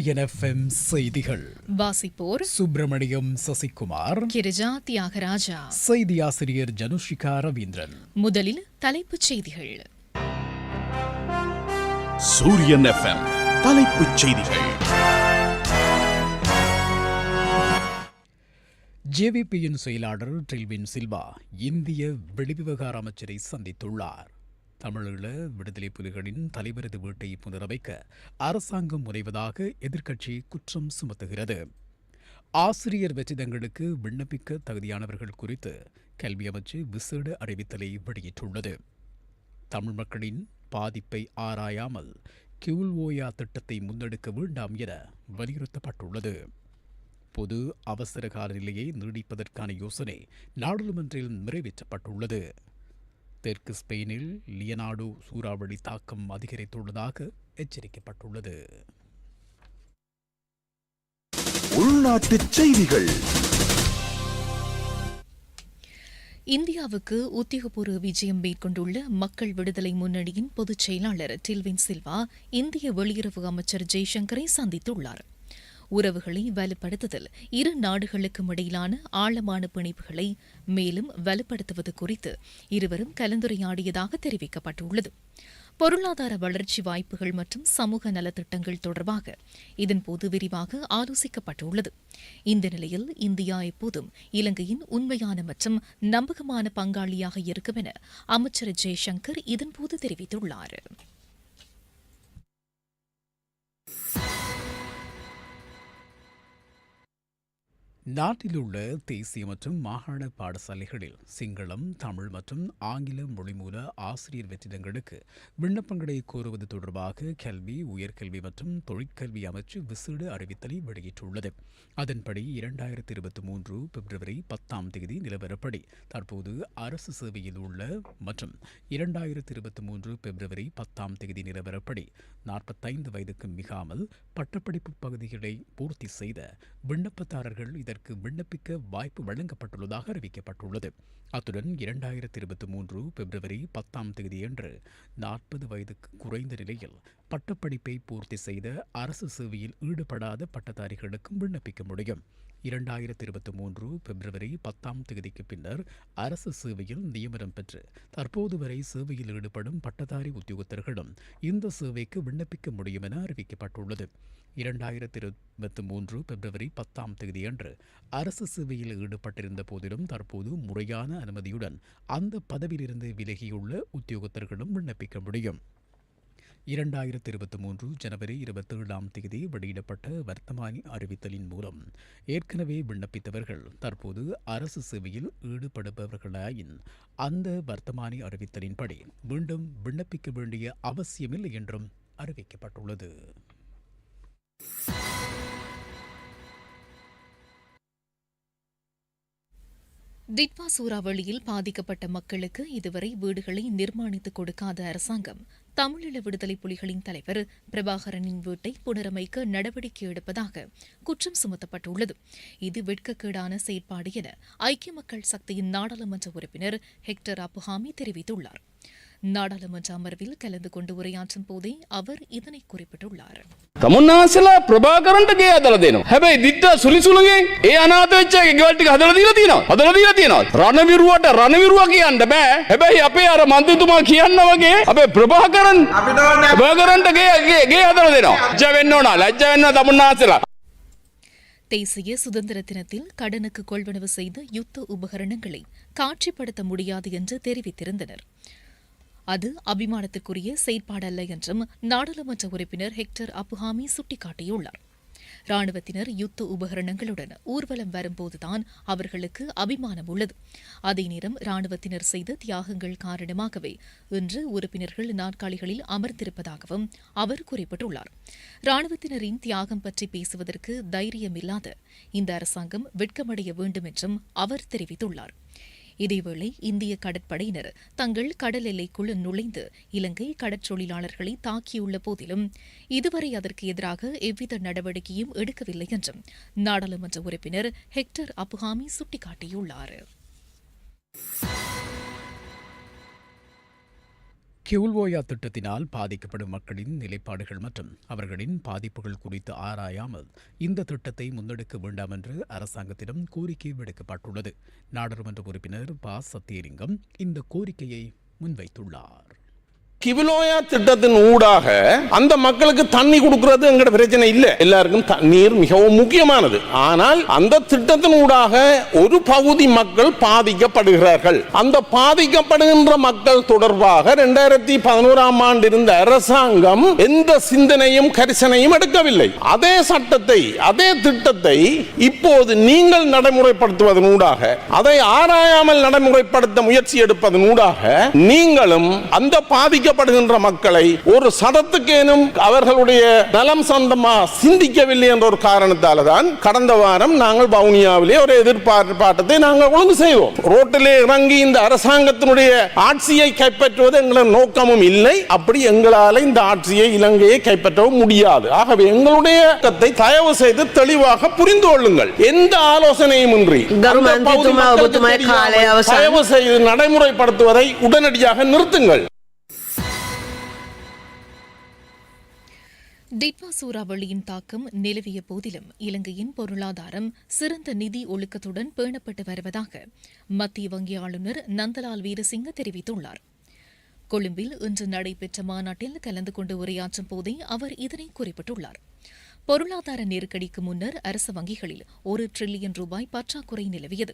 சூரியன் எஃப்எம் செய்திகள். வாசிப்போர் சுப்பிரமணியம் சசிகுமார். கிரிஜா தியாகராஜா. செய்தி ஆசிரியர் ஜனுஷிகா ரவீந்திரன். முதலில் தலைப்புச் செய்திகள். சூரியன் எஃப்எம் தலைப்புச் செய்திகள். ஜேவிபியின் செயலாளர் ட்ரில்வின் சில்வா இந்திய வெளிவிவகார அமைச்சரை சந்தித்துள்ளார். தமிழீழ விடுதலை புலிகளின் தலைவரது வீட்டை புனரமைக்க அரசாங்கம் முனைவதாக எதிர்க்கட்சி குற்றம் சுமத்துகிறது. ஆசிரியர் வெற்றிடங்களுக்கு விண்ணப்பிக்க தகுதியானவர்கள் குறித்து கல்வி அமைச்சு விசேட அறிவித்தலை வெளியிட்டுள்ளது. தமிழ் மக்களின் பாதிப்பை ஆராயாமல் கியூல்வோயா திட்டத்தை முன்னெடுக்க வேண்டாம் என வலியுறுத்தப்பட்டுள்ளது. பொது அவசர கால நிலையை நீடிப்பதற்கான யோசனை நாடாளுமன்றில் நிறைவேற்றப்பட்டுள்ளது. தெற்கு ஸ்பெயினில் லியனாடோ சூறாவளி தாக்கம் அதிகரித்துள்ளதாக எச்சரிக்கப்பட்டுள்ளது. உள்நாட்டுச் செய்திகள். இந்தியாவுக்கு உத்தியோகபூர்வ விஜயம் மேற்கொண்டுள்ள மக்கள் விடுதலை முன்னணியின் பொதுச் செயலாளர் டில்வின் சில்வா இந்திய வெளியுறவு அமைச்சர் ஜெய்சங்கரை சந்தித்துள்ளார். உறவுகளை வலுப்படுத்துதல். இரு நாடுகளுக்கும் இடையிலான ஆழமான பிணைப்புகளை மேலும் வலுப்படுத்துவது குறித்து இருவரும் கலந்துரையாடியதாக தெரிவிக்கப்பட்டுள்ளது. பொருளாதார வளர்ச்சி வாய்ப்புகள் மற்றும் சமூக நலத்திட்டங்கள் தொடர்பாக இதன்போது விரிவாக ஆலோசிக்கப்பட்டுள்ளது. இந்த நிலையில் இந்தியா எப்போதும் இலங்கையின் உண்மையான மற்றும் நம்பகமான பங்காளியாக இருக்கும் என அமைச்சர் ஜெய்சங்கர் இதன்போது தெரிவித்துள்ளார். நாட்டில் உள்ள தேசிய மற்றும் மாகாண பாடசாலைகளில் சிங்களம் தமிழ் மற்றும் ஆங்கில மொழிமூல ஆசிரியர் வெற்றிடங்களுக்கு விண்ணப்பங்களை கோருவது தொடர்பாக கல்வி உயர்கல்வி மற்றும் தொழிற்கல்வி அமைச்சு விசேட அறிவித்தலை வெளியிட்டுள்ளது. அதன்படி இரண்டாயிரத்தி இருபத்தி மூன்று பிப்ரவரி பத்தாம் தேதி நிலவரப்படி தற்போது அரசு சேவையில் உள்ள மற்றும் இரண்டாயிரத்தி இருபத்தி மூன்று பிப்ரவரி பத்தாம் தேதி நிலவரப்படி நாற்பத்தைந்து வயதுக்கு மிகாமல் பட்டப்படிப்பு பகுதிகளை பூர்த்தி செய்த விண்ணப்பதாரர்கள் இதற்கு விண்ணப்பிக்க வாய்ப்பு வழங்கப்பட்டுள்ளதாக அறிவிக்கப்பட்டுள்ளது. அத்துடன் இரண்டாயிரத்தி இருபத்தி மூன்று பிப்ரவரி பத்தாம் தேதியன்று நாற்பது வயதுக்கு குறைந்த நிலையில் பட்டப்படிப்பை பூர்த்தி செய்த அரசு சேவையில் ஈடுபடாத பட்டதாரிகளுக்கும் விண்ணப்பிக்க முடியும். இரண்டாயிரத்தி இருபத்தி மூன்று பிப்ரவரி பத்தாம் தேதிக்கு பின்னர் அரசு சேவையில் நியமனம் பெற்று தற்போது வரை சேவையில் ஈடுபடும் பட்டதாரி உத்தியோகத்தர்களும் இந்த சேவைக்கு விண்ணப்பிக்க முடியும் என அறிவிக்கப்பட்டுள்ளது. இரண்டாயிரத்தி இருபத்தி மூன்று பிப்ரவரி பத்தாம் தேதியன்று அரசு சேவையில் ஈடுபட்டிருந்த போதிலும் தற்போது முறையான அனுமதியுடன் அந்த பதவியிலிருந்து விலகியுள்ள உத்தியோகத்தர்களும் விண்ணப்பிக்க முடியும். இரண்டாயிரத்தி இருபத்தி மூன்று ஜனவரி இருபத்தேழாம் தேதி வெளியிடப்பட்ட வர்த்தமானி அறிவித்தலின் மூலம் ஏற்கனவே விண்ணப்பித்தவர்கள் தற்போது அரசு சேவையில் ஈடுபடுபவர்களாயின் அந்த வர்த்தமானி அறிவித்தலின்படி மீண்டும் விண்ணப்பிக்க வேண்டிய அவசியமில்லை என்றும் அறிவிக்கப்பட்டுள்ளது. திட்வா சூறாவளியில் பாதிக்கப்பட்ட மக்களுக்கு இதுவரை வீடுகளை நிர்மாணித்துக் கொடுக்காத அரசாங்கம் தமிழீழ விடுதலை புலிகளின் தலைவர் பிரபாகரனின் வீட்டை புனரமைக்க நடவடிக்கை எடுப்பதாக குற்றம் சுமத்தப்பட்டுள்ளது. இது வெட்கக்கேடான செயற்பாடு என ஐக்கிய மக்கள் சக்தியின் நாடாளுமன்ற உறுப்பினர் ஹெக்டர் அப்புஹாமி தெரிவித்துள்ளார். நாடாளுமன்ற அமர்வில் கலந்து கொண்டு உரையாற்றும் போதே அவர் இதனை குறிப்பிட்டுள்ளார் තමුන්නාසලා ප්‍රභාකරන්ට ගේ අදල දෙනවා. හැබැයි දිත්තා සුලිසුළුගෙන් ඒ අනාත වෙච්ච ගෙවල් ටික හදලා දීලා තියෙනවා. හදලා දීලා තියෙනවා. රණවිරුවට රණවිරුවා කියන්න බෑ. හැබැයි අපේ අර මන්ත්‍රීතුමා කියන්න වගේ අපේ ප්‍රභාකරන් ප්‍රභාකරන්ට ගේ ගේ- ගේ හදලා දෙනවා. ලැජ්ජ වෙන්න ඕන. ලැජ්ජ වෙන්න තමුන්නාසලා. தேசிய சுதந்திர தினத்தில் கடனுக்கு கொள்வனவு செய்த யுத்த உபகரணங்களை காட்சிப்படுத்த முடியாது என்று தெரிவித்திருந்தனர் அது அபிமானத்துக்குரிய செயற்பாடல்ல என்றும் நாடாளுமன்ற உறுப்பினர் ஹெக்டர் அப்புஹாமி சுட்டிக்காட்டியுள்ளார். ராணுவத்தினர் யுத்த உபகரணங்களுடன் ஊர்வலம் வரும்போதுதான் அவர்களுக்கு அபிமானம் உள்ளது. அதே நேரம் ராணுவத்தினர் செய்த தியாகங்கள் காரணமாகவே இன்று உறுப்பினர்கள் நாற்காலிகளில் அமர்ந்திருப்பதாகவும் அவர் குறிப்பிட்டுள்ளார். ராணுவத்தினரின் தியாகம் பற்றி பேசுவதற்கு தைரியமில்லாத இந்த அரசாங்கம் வெட்கமடைய வேண்டும் என்றும் அவர் தெரிவித்துள்ளார். இதேவேளை இந்திய கடற்படையினர் தங்கள் கடல் எல்லைக்குள் நுழைந்து இலங்கை கடற்றொழிலாளர்களை தாக்கியுள்ள போதிலும் இதுவரை அதற்கு எதிராக எவ்வித நடவடிக்கையும் எடுக்கவில்லை என்றும் நாடாளுமன்ற உறுப்பினர் ஹெக்டர் அபுஹாமி சுட்டிக்காட்டியுள்ளார். கியூல்வோயா திட்டத்தினால் பாதிக்கப்படும் மக்களின் நிலைப்பாடுகள் மற்றும் அவர்களின் பாதிப்புகள் குறித்து ஆராயாமல் இந்த திட்டத்தை முன்னெடுக்க வேண்டாம் என்று அரசாங்கத்திடம் கோரிக்கை விடுக்கப்பட்டுள்ளது. நாடாளுமன்ற உறுப்பினர் ப. சத்தியலிங்கம் இந்த கோரிக்கையை முன்வைத்துள்ளார். கிவிலோயா திட்டத்தின் ஊடாக அந்த மக்களுக்கு தண்ணி கொடுக்கிறது எங்கட பிரச்சனை இல்ல. எல்லாருக்கும் தண்ணீர் மிகவும் முக்கியமானது. ஆனால் அந்த திட்டத்தின் ஊடாக ஒரு பகுதி மக்கள் பாதிக்கப்படுகிறார்கள். அந்த பாதிக்கப்படுகின்ற மக்கள் தொடர்பாக இரண்டாயிரத்தி பதினோராம் ஆண்டு இருந்த அரசாங்கம் எந்த சிந்தனையும் கரிசனையும் எடுக்கவில்லை. அதே சட்டத்தை அதே திட்டத்தை இப்போது நீங்கள் நடைமுறைப்படுத்துவதன் ஊடாக அதை ஆராயாமல் நடைமுறைப்படுத்த முயற்சி எடுப்பதன் ஊடாக நீங்களும் அந்த பாதிக்க பாதிக்கப்படுகின்ற மக்களை ஒரு சதத்துக்கேனும் அவர்களுடைய நலம் சொந்தமா சிந்திக்கவில்லை என்ற ஒரு காரணத்தால தான் கடந்த வாரம் நாங்கள் வவுனியாவிலே ஒரு எதிர்பார்ப்பாட்டத்தை நாங்கள் ஒழுங்கு செய்வோம். ரோட்டிலே இறங்கி இந்த அரசாங்கத்தினுடைய ஆட்சியை கைப்பற்றுவது எங்களது நோக்கமும் இல்லை. அப்படி எங்களால் இந்த ஆட்சியை இலங்கையை கைப்பற்றவும் முடியாது. ஆகவே எங்களுடைய தயவு செய்து தெளிவாக புரிந்து கொள்ளுங்கள். எந்த ஆலோசனையும் இன்றி தயவு செய்து நடைமுறைப்படுத்துவதை உடனடியாக நிறுத்துங்கள். டிட்வா சூறாவளியின் தாக்கம் நிலவிய போதிலும் இலங்கையின் பொருளாதாரம் சிறந்த நிதி ஒழுக்கத்துடன் பேணப்பட்டு வருவதாக மத்திய வங்கி ஆளுநர் நந்தலால் வீரசிங்க தெரிவித்துள்ளார். கொழும்பில் இன்று நடைபெற்ற மாநாட்டில் கலந்து கொண்டு உரையாற்றும் போதே அவர் இதனை குறிப்பிட்டுள்ளார். பொருளாதார நெருக்கடிக்கு முன்னர் அரசு வங்கிகளில் ஒரு டிரில்லியன் ரூபாய் பற்றாக்குறை நிலவியது.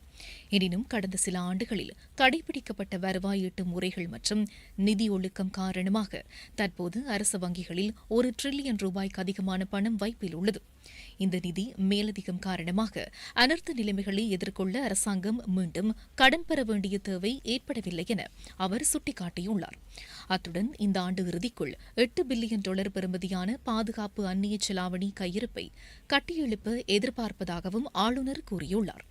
எனினும் கடந்த சில ஆண்டுகளில் கடைபிடிக்கப்பட்ட வருவாய் ஈட்டு முறைகள் மற்றும் நிதி ஒழுக்கம் காரணமாக தற்போது அரசு வங்கிகளில் ஒரு டிரில்லியன் ரூபாய்க்கு அதிகமான பணம் வைப்பில் உள்ளது. இந்த நிதி மேலதிகம் காரணமாக அனர்த்த நிலைமைகளை எதிர்கொள்ள அரசாங்கம் மீண்டும் கடன் பெற வேண்டிய தேவை ஏற்படவில்லை என அவர் சுட்டிக்காட்டியுள்ளார். அத்துடன் இந்த ஆண்டு இறுதிக்குள் எட்டு பில்லியன் டாலர் பெறுமதியான பாதுகாப்பு அந்நிய செலாவணி கையிருப்பை கட்டியெழுப்ப எதிர்பார்ப்பதாகவும் ஆளுநர் கூறியுள்ளார்.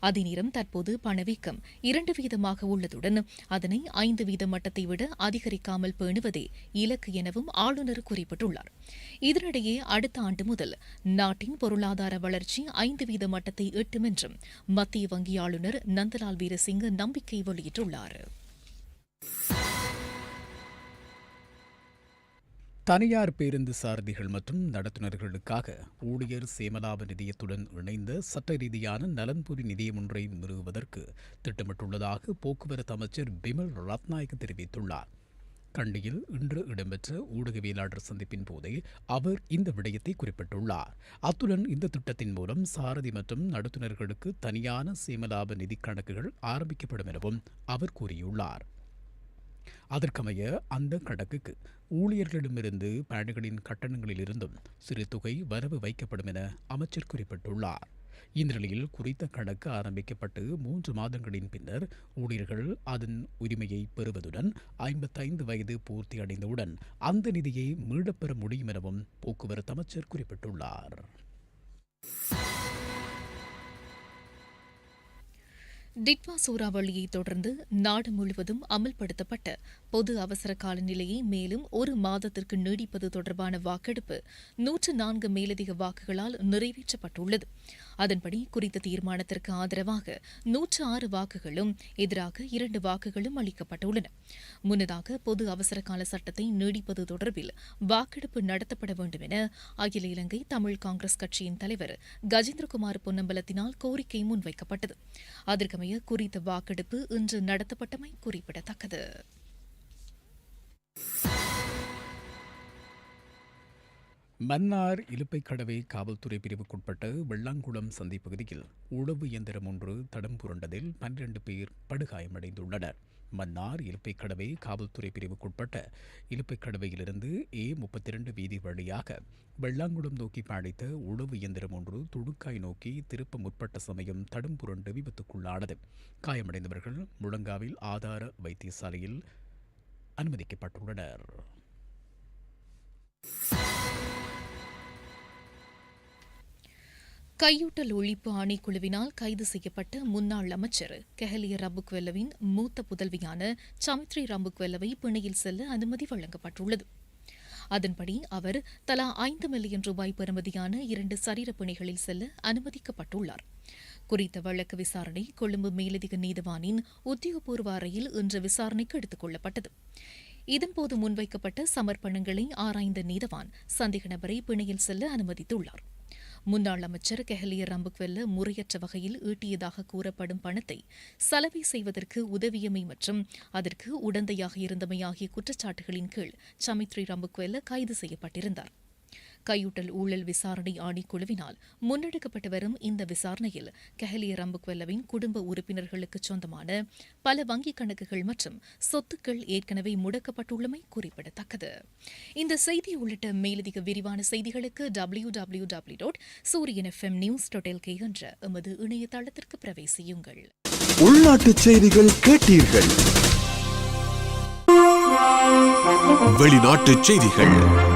அதிநேரம் தற்போது பணவீக்கம் இரண்டு வீதமாக உள்ளதுடன் அதனை ஐந்து வீத மட்டத்தை விட அதிகரிக்காமல் பேணுவதே இலக்கு எனவும் ஆளுநர் குறிப்பிட்டுள்ளார். இதனிடையே அடுத்த ஆண்டு முதல் நாட்டின் பொருளாதார வளர்ச்சி ஐந்து வீத மட்டத்தை எட்டும் என்றும் மத்திய வங்கி ஆளுநர் நந்தலால் வீரசிங் நம்பிக்கை வெளியிட்டுள்ளார். தனியார் பேருந்து சாரதிகள் மற்றும் நடத்துனர்களுக்காக ஊழியர் சேமலாப நிதியத்துடன் இணைந்த சட்ட ரீதியான நலன்புரி நிதியம் ஒன்றை நிறுவுவதற்கு திட்டமிட்டுள்ளதாக போக்குவரத்து அமைச்சர் பிமல் ரத்நாயக் தெரிவித்துள்ளார். கண்டியில் இன்று இடம்பெற்ற ஊடகவியலாளர் சந்திப்பின் போதே அவர் இந்த விடயத்தை குறிப்பிட்டுள்ளார். அத்துடன் இந்த திட்டத்தின் மூலம் சாரதி மற்றும் நடத்துனர்களுக்கு தனியான சேமலாப நிதி கணக்குகள் ஆரம்பிக்கப்படும் எனவும் அவர் கூறியுள்ளார். அதற்கமைய அந்த கணக்குக்கு ஊழியர்களிடமிருந்து பயணிகளின் கட்டணங்களிலிருந்தும் சிறு தொகை வரவு வைக்கப்படும் என அமைச்சர் குறிப்பிட்டுள்ளார். இந்நிலையில் குறித்த கணக்கு ஆரம்பிக்கப்பட்டு மூன்று மாதங்களின் பின்னர் ஊழியர்கள் அதன் உரிமையை பெறுவதுடன் ஐம்பத்தைந்து வயது பூர்த்தி அடைந்தவுடன் அந்த நிதியை மீளப்பெற முடியும் எனவும் போக்குவரத்து அமைச்சர் குறிப்பிட்டுள்ளார். டிட்வா சூறாவளியை தொடர்ந்து நாடு முழுவதும் அமல்படுத்தப்பட்ட பொது அவசர கால நிலையை மேலும் ஒரு மாதத்திற்கு நீடிப்பது தொடர்பான வாக்கெடுப்பு நூற்று நான்கு மேலதிக வாக்குகளால் நிறைவேற்றப்பட்டுள்ளது. அதன்படி குறித்த தீர்மானத்திற்கு ஆதரவாக நூற்று ஆறு வாக்குகளும் எதிராக இரண்டு வாக்குகளும் அளிக்கப்பட்டுள்ளன. முன்னதாக பொது அவசர கால சட்டத்தை நீடிப்பது தொடர்பில் வாக்கெடுப்பு நடத்தப்பட வேண்டும் என அகில இலங்கை தமிழ் காங்கிரஸ் கட்சியின் தலைவர் கஜேந்திரகுமார் பொன்னம்பலத்தினால் கோரிக்கை முன்வைக்கப்பட்டது. அதற்கமைய குறித்த வாக்கெடுப்பு இன்று நடத்தப்பட்டமை குறிப்பிடத்தக்கது. மன்னார் இலுப்பைக்கடவை காவல்துறை பிரிவுக்குட்பட்ட வெள்ளாங்குளம் சந்தை பகுதியில் உழவு இயந்திரம் ஒன்று தடம் புரண்டதில் பன்னிரண்டு பேர் படுகாயமடைந்துள்ளனர். மன்னார் இலுப்பைக்கடவை காவல்துறை பிரிவுக்குட்பட்ட இலுப்பைக்கடவையிலிருந்து ஏ முப்பத்தி இரண்டு வீதி வழியாக வெள்ளாங்குளம் நோக்கி பயணித்த உழவு இயந்திரம் ஒன்று துடுக்காய் நோக்கி திருப்ப முற்பட்ட சமயம் தடம் புரண்டு விபத்துக்குள்ளானது. காயமடைந்தவர்கள் முழங்காவில் ஆதார வைத்தியசாலையில் அனுமதிக்கப்பட்டுள்ளனர். கையூட்டல் ஒழிப்பு ஆணைக்குழுவினால் கைது செய்யப்பட்ட முன்னாள் அமைச்சர் கெஹலிய ரம்புக்வெல்லவின் மூத்த புதல்வியான சமித்ரி ரம்புக்வெல்லவை பிணையில் செல்ல அனுமதி வழங்கப்பட்டுள்ளது. அதன்படி அவர் தலா ஐந்து மில்லியன் ரூபாய் பெறுமதியான இரண்டு சரீர பிணைகளில் செல்ல அனுமதிக்கப்பட்டுள்ளார். குறித்த வழக்கு விசாரணை கொழும்பு மேலதிக நீதிவானின் உத்தியோகபூர்வ அறையில் இன்று விசாரணைக்கு எடுத்துக் கொள்ளப்பட்டது. இதன்போது முன்வைக்கப்பட்ட சமர்ப்பணங்களை ஆராய்ந்த நீதவான் சந்தேக நபரை பிணையில் செல்ல அனுமதித்துள்ளார். முன்னாள் அமைச்சர் கெஹலிய ரம்புக்வெல்ல முறையற்ற வகையில் ஈட்டியதாக கூறப்படும் பணத்தை சலவை செய்வதற்கு உதவியமை மற்றும் அதற்கு உடந்தையாக இருந்தமை ஆகிய குற்றச்சாட்டுகளின் கீழ் சமித்ரி ரம்புக்வெல்ல கைது செய்யப்பட்டிருந்தார். கையூட்டல் ஊழல் விசாரணை ஆணைக்குழுவினால் முன்னெடுக்கப்பட்டு வரும் இந்த விசாரணையில் கெஹலிய ரம்புக்வெல்லவின் குடும்ப உறுப்பினர்களுக்கு சொந்தமான பல வங்கிக் கணக்குகள் மற்றும் சொத்துக்கள் ஏற்கனவே முடக்கப்பட்டுள்ளமை குறிப்பிடத்தக்கது. இந்த செய்தி உள்ளிட்ட மேலதிக விரிவான செய்திகளுக்கு W W W dot Sooriyan FM news dot LK என்ற எமது இணையதளத்திற்கு பிரவேசியுங்கள். உள்நாட்டுச் செய்திகள் கேட்டீர்கள். வெளிநாட்டுச் செய்திகள்.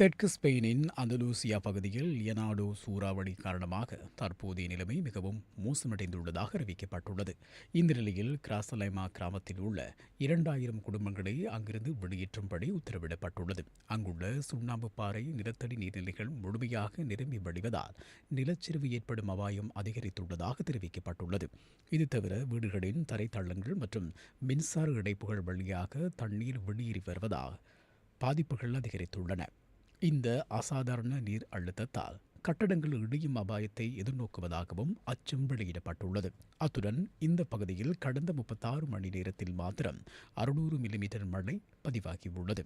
தெற்கு ஸ்பெயினின் அந்தலூசியா பகுதியில் லியனாடோ சூறாவளி காரணமாக தற்போதைய நிலைமை மிகவும் மோசமடைந்துள்ளதாக அறிவிக்கப்பட்டுள்ளது. இந்த நிலையில் கிராசலைமா கிராமத்தில் உள்ள இரண்டாயிரம் குடும்பங்களை அங்கிருந்து வெளியேற்றும்படி உத்தரவிடப்பட்டுள்ளது. அங்குள்ள சுண்ணாம்பு பாறை நிலத்தடி நீர்நிலைகள் முழுமையாக நிரம்பி வடிவதால் நிலச்சரிவு ஏற்படும் அபாயம் அதிகரித்துள்ளதாக தெரிவிக்கப்பட்டுள்ளது. இது தவிர வீடுகளின் தரைத்தளங்கள் மற்றும் மின்சார இணைப்புகள் வழியாக தண்ணீர் வெளியேறி வருவதால் பாதிப்புகள் அதிகரித்துள்ளன. இந்த அசாதாரண நீர் அழுத்தத்தால் கட்டடங்கள் இடியும் அபாயத்தை எதிர்நோக்குவதாகவும் அச்சம் வெளியிடப்பட்டுள்ளது. அத்துடன் இந்த பகுதியில் கடந்த முப்பத்தாறு மணி நேரத்தில் மாத்திரம் அறுநூறு மில்லிமீட்டர் மழை பதிவாகியுள்ளது.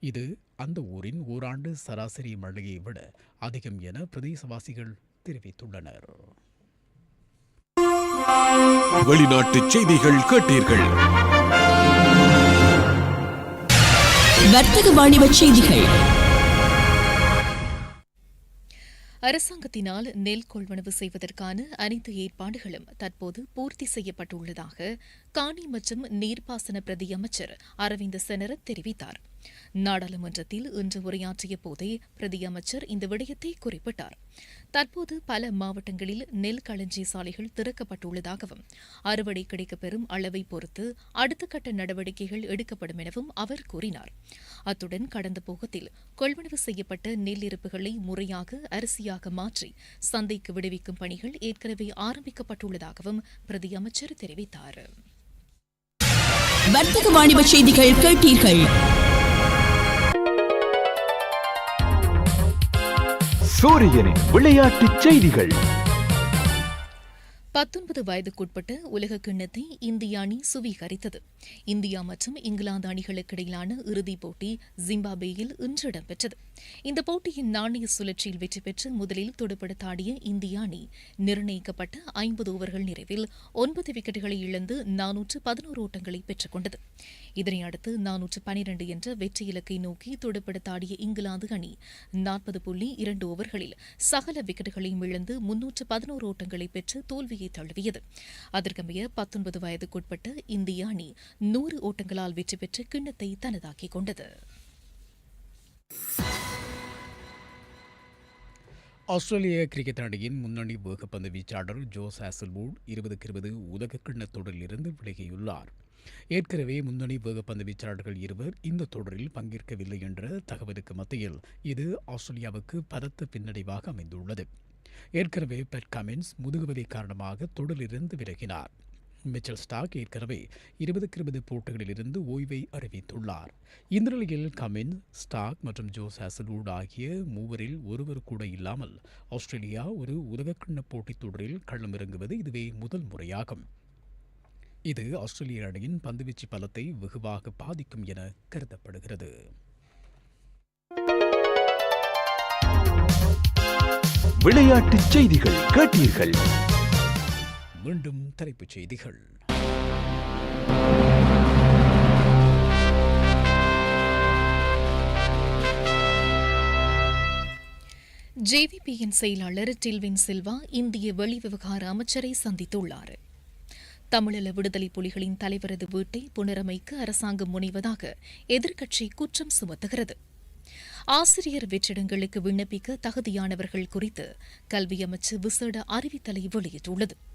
இது அந்த ஊரின் ஓராண்டு சராசரி மழையை விட அதிகம் என பிரதேசவாசிகள் தெரிவித்துள்ளனர். வெளிநாட்டுச் செய்திகள் கேட்டீர்கள். வர்த்தக வாணிப செய்திகள். அரசாங்கத்தினால் நெல் கொள்வனவு செய்வதற்கான அனைத்து ஏற்பாடுகளும் தற்போது பூர்த்தி செய்யப்பட்டுள்ளதாக காணி மற்றும் நீர்ப்பாசன பிரதி அமைச்சர் அரவிந்த் செனர தெரிவித்தார். நாடாளுமன்றத்தில் இன்று உரையாற்றிய போதே பிரதி அமைச்சர் இந்த விடயத்தை குறிப்பிட்டார். தற்போது பல மாவட்டங்களில் நெல் களஞ்சிய சாலைகள் திறக்கப்பட்டுள்ளதாகவும் அறுவடை கிடைக்கப்பெறும் அளவை பொறுத்து அடுத்த கட்ட நடவடிக்கைகள் எடுக்கப்படும் எனவும் அவர் கூறினார். அத்துடன் கடந்த போகத்தில் கொள்வனவு செய்யப்பட்ட நெல் இருப்புகளை முறையாக அரிசியாக மாற்றி சந்தைக்கு விடுவிக்கும் பணிகள் ஏற்கனவே ஆரம்பிக்கப்பட்டுள்ளதாகவும் பிரதி அமைச்சர் தெரிவித்தார். வர்த்தக வாணிப செய்திகள் கேட்டீர்கள். சூரியனின் விளையாட்டுச் செய்திகள். பத்தொன்பது வயதுக்குட்பட்ட உலக கிண்ணத்தை இந்திய அணி சுவீகரித்தது. இந்தியா மற்றும் இங்கிலாந்து அணிகளுக்கு இடையிலான இறுதிப் போட்டி ஜிம்பாப்வேயில் இன்று இடம்பெற்றது. இந்த போட்டியின் நாணய சுழற்சியில் வெற்றி பெற்று முதலில் துடுப்படுத்தாடிய இந்திய அணி நிர்ணயிக்கப்பட்ட ஐம்பது ஓவர்கள் நிறைவில் ஒன்பது விக்கெட்டுகளை இழந்து நானூற்று பதினோரு ஓட்டங்களை பெற்றுக் கொண்டது. இதனையடுத்து நானூற்று பனிரண்டு என்ற வெற்றி இலக்கை நோக்கி துடுப்படுத்த இங்கிலாந்து அணி நாற்பது புள்ளி இரண்டு ஓவர்களில் சகல விக்கெட்டுகளையும் இழந்து முன்னூற்று பதினோரு ஓட்டங்களை பெற்று தோல்வியை தழுவியது. அதற்கமைய பத்தொன்பது வயதுக்குட்பட்ட இந்திய அணி நூறு ஓட்டங்களால் வெற்றி பெற்று கிண்ணத்தை தனதாக்கிக் கொண்டது. ஆஸ்திரேலிய கிரிக்கெட் அணியின் முன்னணி வேகப்பந்து வீச்சாளர் ஜோஸ் ஹாசல்வூட் இருபதுக்கு இருபது உலகக்கிண்ண தொடரிலிருந்து விலகியுள்ளார். ஏற்கனவே முன்னணி வேகப்பந்து வீச்சாளர்கள் இருவர் இந்த தொடரில் பங்கேற்கவில்லை என்ற தகவலுக்கு மத்தியில் இது ஆஸ்திரேலியாவுக்கு பலத்த பின்னடைவாக அமைந்துள்ளது. ஏற்கனவே பெட் கமின்ஸ் முதுகுவலி காரணமாக தொடரிலிருந்து விலகினார். மிச்சல் ஸ்டாக் ஏற்கனவே இருபதுக்கு இருபது போட்டிகளிலிருந்து ஓய்வை அறிவித்துள்ளார். இந்த நிலையில் கமின் ஸ்டாக் மற்றும் ஜோஸ் ஹாசல்வுட் ஆகிய மூவரில் ஒருவர் கூட இல்லாமல் ஆஸ்திரேலியா ஒரு உலகக்கிண்ண போட்டித் தொடரில் களமிறங்குவது இதுவே முதல் முறையாகும். இது ஆஸ்திரேலிய அணியின் பந்துவீச்சு பலத்தை வெகுவாக பாதிக்கும் என கருதப்படுகிறது. விளையாட்டுச் செய்திகள் கேட்டீர்கள். மீண்டும் தலைப்புச் செய்திகள். ஜேவிபியின் செயலாளர் டில்வின் சில்வா இந்திய வெளிவிவகார அமைச்சரை சந்தித்துள்ளார். தமிழீழ விடுதலை புலிகளின் தலைவரது வீட்டை புனரமைக்க அரசாங்கம் முனைவதாக எதிர்க்கட்சி குற்றம் சுமத்துகிறது. ஆசிரியர் வெற்றிடங்களுக்கு விண்ணப்பிக்க தகுதியானவர்கள் குறித்து கல்வி அமைச்சு விசேட அறிவித்தலை வெளியிட்டுள்ளது.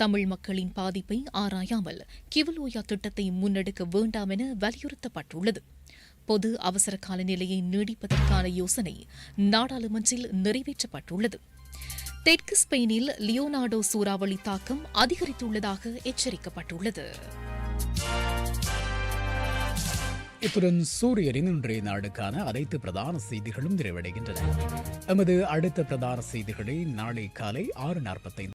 தமிழ் மக்களின் பாதிப்பை ஆராயாமல் கிவலோயா திட்டத்தை முன்னெடுக்க வேண்டாம் என வலியுறுத்தப்பட்டுள்ளது. பொது அவசர கால நிலையை நீடிப்பதற்கான யோசனை நாடாளுமன்றில் நிறைவேற்றப்பட்டுள்ளது. தெற்கு ஸ்பெயினில் லியோனார்டோ சூறாவளி தாக்கம் அதிகரித்துள்ளதாக எச்சரிக்கப்பட்டுள்ளது. இத்துடன் சூரியனின் இன்றைய நாடுக்கான அனைத்து பிரதான செய்திகளும் நிறைவடைகின்றன. எமது அடுத்த பிரதான செய்திகளை நாளை காலை ஆறு நாற்பத்தைந்து